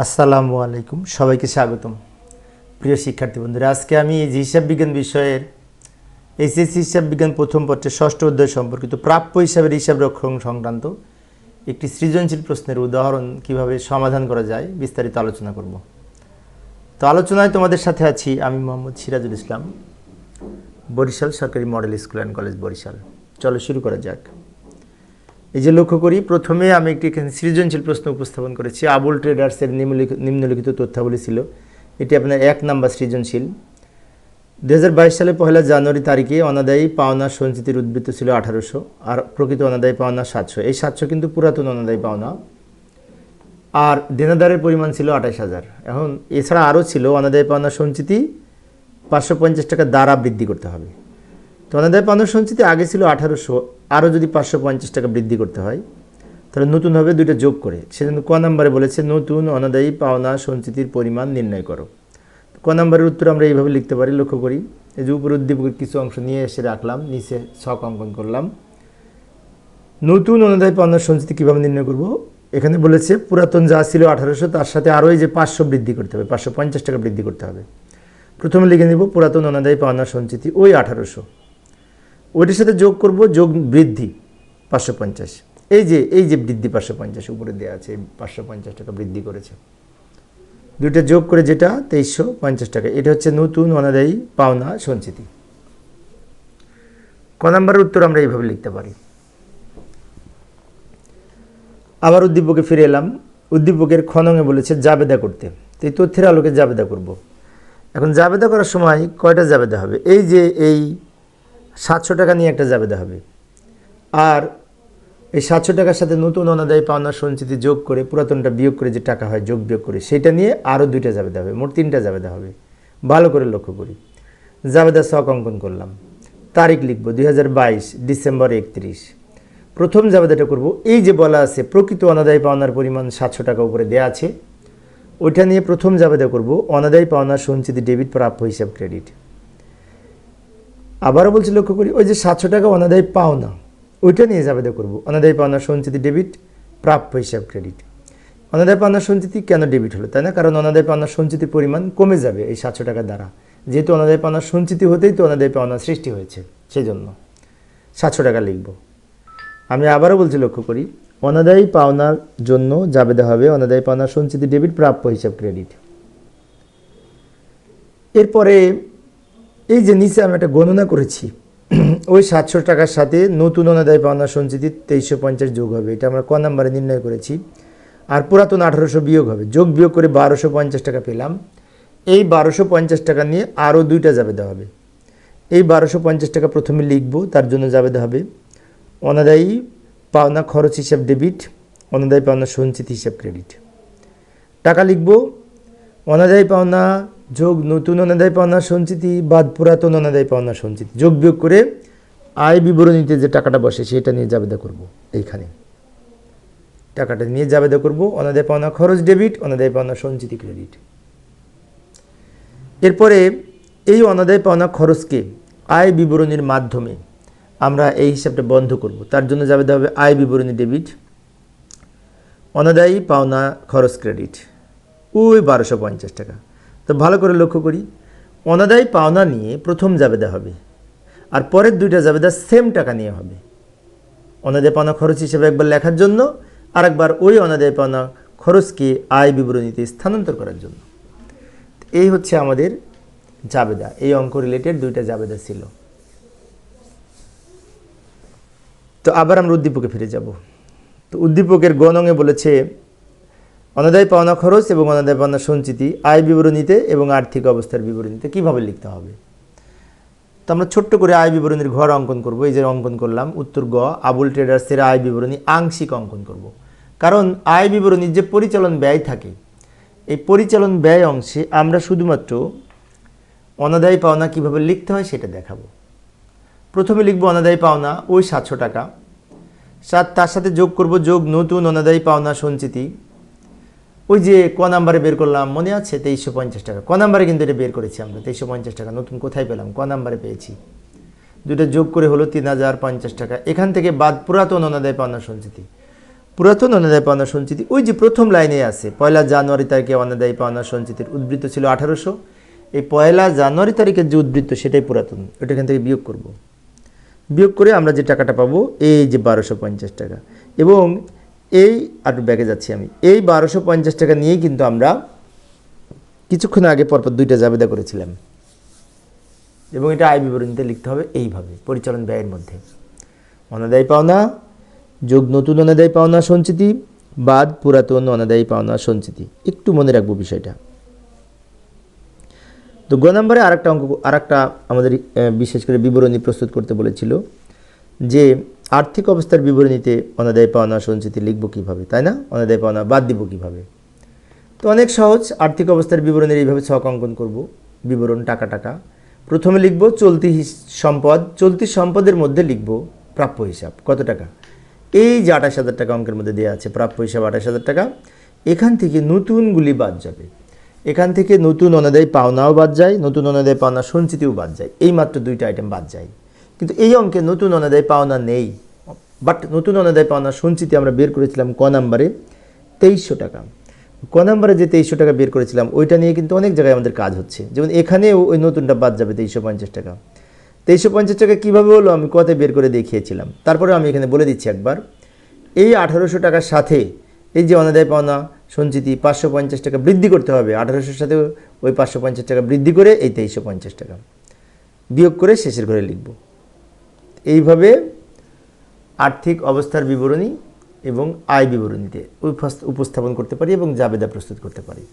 আসসালামু আলাইকুম, সবাইকে স্বাগতম। প্রিয় শিক্ষার্থী বন্ধুরা, আজকে আমি যে হিসাব বিজ্ঞান বিষয়ের এইচএসসি হিসাব বিজ্ঞান প্রথম পত্রের ষষ্ঠ অধ্যায় সম্পর্কিত প্রাপ্য হিসাবের হিসাব রক্ষণ সংক্রান্ত একটি সৃজনশীল প্রশ্নের উদাহরণ কীভাবে সমাধান করা যায় বিস্তারিত আলোচনা করব। তো আলোচনায় তোমাদের সাথে আছি আমি মোহাম্মদ সিরাজুল ইসলাম, বরিশাল সরকারি model school and college Barishal. চলো শুরু করা যাক। এই যে লক্ষ্য করি, প্রথমে আমি একটি সৃজনশীল প্রশ্ন উপস্থাপন করেছি। আবুল ট্রেডার্সের নিম্নলিখিত তথ্যাবলী ছিল। এটি আপনার এক নাম্বার সৃজনশীল। দু হাজার বাইশ সালে পহেলা জানুয়ারি তারিখে অনাদায়ী পাওনা সঞ্চিতির উদ্বৃত্ত ছিল আঠারোশো, আর প্রকৃত অনাদায়ী পাওনা সাতশো। এই সাতশো কিন্তু পুরাতন অনাদায়ী পাওনা। আর দেনাদারের পরিমাণ ছিল আঠাশ হাজার। এখন এছাড়া আরও ছিল, অনাদায়ী পাওনা সঞ্চিতি পাঁচশো পঞ্চাশ টাকা দ্বারা বৃদ্ধি করতে হবে। তো অনাদায় পাওনা সঞ্চিতি আগে ছিল আঠারোশো আরও যদি পাঁচশো পঞ্চাশ টাকা বৃদ্ধি করতে হয়, তাহলে নতুন হবে দুইটা যোগ করে। সেজন্য ক নাম্বারে বলেছে, নতুন, অনাদায়ী, পাওনা, সঞ্চিতির পরিমাণ নির্ণয় করো। ক নাম্বারের উত্তর আমরা এইভাবে লিখতে পারি, লক্ষ্য করি। এই যে উপর উদ্দীপকের কিছু অংশ নিয়ে এসে রাখলাম, নিচে ছক অঙ্কন করলাম। নতুন, অনুদায়, পাওনা, সঞ্চিতি কীভাবে নির্ণয় করব? এখানে বলেছে, পুরাতন যা ছিল আঠারোশো, তার সাথে আরও এই যে পাঁচশো বৃদ্ধি করতে হবে, পাঁচশো পঞ্চাশ টাকা বৃদ্ধি করতে হবে। প্রথমে লিখে নিব, পুরাতন, অনাদায়ী, পাওনা, সঞ্চিতি ওই আঠারোশো। ওইটির সাথে যোগ করব, যোগ বৃদ্ধি পাঁচশো পঞ্চাশ। এই যে এই যে বৃদ্ধি পাঁচশো পঞ্চাশ, উপরে দেওয়া আছে পাঁচশো পঞ্চাশ টাকা বৃদ্ধি করেছে। দুইটা যোগ করে যেটা, তেইশশো পঞ্চাশ টাকা। এটা হচ্ছে নতুন অনাদায়ী পাওনা সঞ্চিতি। ক নাম্বারের উত্তর আমরা এইভাবে লিখতে পারি। আবার উদ্দীপকে ফিরে এলাম। উদ্দীপকের খনঙে বলেছে, জাবেদা করতে। তো এই তথ্যের আলোকে জাবেদা করব। এখন জাবেদা করার সময় কয়টা জাবেদা হবে? এই যে, এই সাতশো টাকা নিয়ে একটা জাবেদা হবে। আর এই সাতশো টাকার সাথে নতুন অনাদায়ী পাওনা সঞ্চিতি যোগ করে, পুরাতনটা বিয়োগ করে যে টাকা হয়, যোগ বিয়োগ করে, সেটা নিয়ে আরও দুইটা জাবেদা হবে, মোট তিনটা জাবেদা হবে। ভালো করে লক্ষ্য করি। জাবেদা শখ অঙ্কন করলাম। তারিখ লিখব দুই হাজার বাইশ, ডিসেম্বর একত্রিশ। প্রথম জাবেদাটা করব, এই যে বলা আছে, প্রকৃত অনাদায়ী পাওনার পরিমাণ সাতশো টাকা উপরে দেওয়া আছে। ওইটা নিয়ে প্রথম জাবেদা করব, অনাদায়ী পাওনার সঞ্চিতি ডেবিট প্রাপ্য হিসাব ক্রেডিট। আবারও বলছি লক্ষ্য করি, ওই যে সাতশো টাকা অনাদায়ী পাওনা, ওইটা নিয়ে জাবেদা করব। অনাদায়ী পাওনা সঞ্চিতি ডেবিট, প্রাপ্য হিসাব ক্রেডিট। অনাদায় পাওনা সঞ্চিতি কেন ডেবিট হলো, তাই না? কারণ অনাদায় পাওনা সঞ্চিতির পরিমাণ কমে যাবে এই সাতশো টাকার দ্বারা। যেহেতু অনাদায় পাওনা সঞ্চিতি হতেই তো অনাদায় পাওনা সৃষ্টি হয়েছে সেই জন্য সাতশো টাকা লিখব। আমি আবারও বলছি লক্ষ্য করি, অনাদায়ী পাওনার জন্য জাবেদা হবে অনাদায়ী পাওনা সঞ্চিতি ডেবিট, প্রাপ্য হিসাব ক্রেডিট। এরপরে এই যে নিচে আমি একটা গণনা করেছি, ওই সাতশো টাকার সাথে নতুন অনাদায় পাওনা সঞ্চিতি তেইশশো পঞ্চাশ যোগ হবে। এটা আমরা ক নাম্বারে নির্ণয় করেছি। আর পুরাতন আঠারোশো বিয়োগ হবে। যোগ বিয়োগ করে বারোশো পঞ্চাশ টাকা পেলাম। এই বারোশো পঞ্চাশ টাকা নিয়ে আরও দুইটা জাবেদা হবে। এই বারোশো পঞ্চাশ টাকা প্রথমে লিখব, তার জন্য জাবেদা হবে। অনাদায়ী পাওনা খরচ হিসাব ডেবিট, অনাদায়ী পাওনা সঞ্চিত হিসাব ক্রেডিট। টাকা লিখব, অনাদায়ী পাওনা যোগ নতুন অনাদায় পাওনা সঞ্চিতি, বাদ পুরাতন অনাদায় পাওনা সঞ্চিতি। যোগ বিয়োগ করে আয় বিবরণীতে যে টাকাটা বসে, সেটা নিয়ে জাবেদা করব এইখানে। টাকাটা নিয়ে জাবেদা করব অনাদায় পাওনা খরচ ডেবিট অনাদায় পাওনা সঞ্চিতি ক্রেডিট। এরপরে এই অনাদায় পাওনা খরচকে আয় বিবরণীর মাধ্যমে আমরা এই হিসাবটা বন্ধ করব। তার জন্য জাবেদা হবে আয় বিবরণী ডেবিট, অনাদায়ী পাওনা খরচ ক্রেডিট। ওই বারোশো পঞ্চাশ টাকা। তো ভালো করে লক্ষ্য করি। অনাদায় পাওনা নিয়ে প্রথম জাবেদা হবে, আর পরের দুইটা জাবেদা সেম টাকা নিয়ে হবে। অনাদায় পাওনা খরচ হিসেবে একবার লেখার জন্য আর একবার ওই অনাদায় পাওনা খরচকে আয় বিবরণীতে স্থানান্তর করার জন্য। এই হচ্ছে আমাদের জাবেদা, এই অঙ্ক রিলেটেড দুইটা জাবেদা ছিল। তো আবার আমরা উদ্দীপকে ফিরে যাব। তো উদ্দীপকের গণঙে বলেছে অনাদায় পাওনা খরচ এবং অনাদায় পাওনা সঞ্চিতি, আয় বিবরণীতে এবং আর্থিক অবস্থার বিবরণীতে কীভাবে লিখতে হবে? তো আমরা ছোট্ট করে আয় বিবরণীর ঘর অঙ্কন করব। এই যে অঙ্কন করলাম, উত্তর গ, আবুল ট্রেডার্সের আয় বিবরণী আংশিক অঙ্কন করব। কারণ আয় বিবরণীর যে পরিচালন ব্যয় থাকে, এই পরিচালন ব্যয় অংশে আমরা শুধুমাত্র অনাদায়ী পাওনা কীভাবে লিখতে হয় সেটা দেখাবো। প্রথমে লিখব অনাদায়ী পাওনা ওই সাতশো টাকা, সাত তার সাথে যোগ করব যোগ নতুন অনাদায়ী পাওনা সঞ্চিতি ওই যে ক নাম্বারে বের করলাম, মনে আছে? তেইশশো পঞ্চাশ টাকা। ক নাম্বারে কিন্তু এটা বের করেছি আমরা, তেইশশো পঞ্চাশ টাকা। নতুন কোথায় পেলাম? ক নাম্বারে পেয়েছি। দুটো যোগ করে হলো তিন হাজার পঞ্চাশ টাকা। এখান থেকে বাদ পুরাতন অনাদায় পাওনা সঞ্চিতি। পুরাতন অনাদায় পাওনা সঞ্চিতি, ওই যে প্রথম লাইনে আছে, পয়লা জানুয়ারি তারিখে অনাদায়ী পাওনা সঞ্চিতির উদ্বৃত্ত ছিল আঠারোশো। এই পয়লা জানুয়ারি তারিখের যে উদ্বৃত্ত, সেটাই পুরাতন। ওটা এখান থেকে বিয়োগ করব। বিয়োগ করে আমরা যে টাকাটা পাবো, এই যে বারোশো পঞ্চাশ টাকা। এবং এই আর ব্যাগে যাচ্ছি আমি। এই বারোশো পঞ্চাশ টাকা নিয়েই কিন্তু আমরা কিছুক্ষণ আগে পরপর দুইটা জাবেদা করেছিলাম। এবং এটা আয় বিবরণীতে লিখতে হবে এইভাবে, পরিচালন ব্যয়ের মধ্যে। অনাদায়ী পাওনা, যোগ নতুন অনাদায়ী পাওনা সঞ্চিতি, বাদ পুরাতন অনাদায়ী পাওনা সঞ্চিতি। একটু মনে রাখব বিষয়টা। তো গ নম্বরে আরেকটা অঙ্ক, আরেকটা আমাদের বিশেষ করে বিবরণী প্রস্তুত করতে বলেছিল যে আর্থিক অবস্থার বিবরণীতে অনাদায় পাওনা সঞ্চিতি লিখব কীভাবে, তাই না? অনাদায় পাওনা বাদ দিব কীভাবে? তো অনেক সহজ, আর্থিক অবস্থার বিবরণীর এইভাবে ছক অঙ্কন করব। বিবরণ টাকা টাকা। প্রথমে লিখব চলতি সম্পদ, চলতি সম্পদের মধ্যে লিখব প্রাপ্য হিসাব, কত টাকা? এই যে আঠাশ হাজার টাকা অঙ্কের মধ্যে দেওয়া আছে, প্রাপ্য হিসাব আঠাশ হাজার টাকা, এখান থেকে নতুনগুলি বাদ যাবে। এখান থেকে নতুন অনাদায় পাওনাও বাদ যায়, নতুন অনাদায় পাওনা সঞ্চিতিও বাদ যায়। এই মাত্র দুইটা আইটেম বাদ যায়। কিন্তু এই অঙ্কে নতুন অনাদায় পাওনা নেই। বাট নতুন অনাদায় পাওনা সঞ্চিতি আমরা বের করেছিলাম ক নাম্বারে তেইশশো টাকা। ক নাম্বারে যে তেইশশো টাকা বের করেছিলাম, ওইটা নিয়ে কিন্তু অনেক জায়গায় আমাদের কাজ হচ্ছে। যেমন এখানেও ওই নতুনটা বাদ যাবে তেইশশো পঞ্চাশ টাকা। তেইশশো পঞ্চাশ টাকা কীভাবে হলো আমি কতে বের করে দেখিয়েছিলাম। তারপরে আমি এখানে বলে দিচ্ছি একবার। এই আঠারোশো টাকার সাথে এই যে অনাদায় পাওনা সঞ্চিতি পাঁচশো পঞ্চাশ টাকা বৃদ্ধি করতে হবে। আঠারোশোর সাথে ওই পাঁচশো পঞ্চাশ টাকা বৃদ্ধি করে এই তেইশশো পঞ্চাশ টাকা। বিয়োগ করে শেষের ঘরে লিখব। এইভাবে আর্থিক অবস্থার বিবরণী এবং আয় বিবরণীতে উপস্থাপন করতে পারি এবং জাবেদা প্রস্তুত করতে পারি।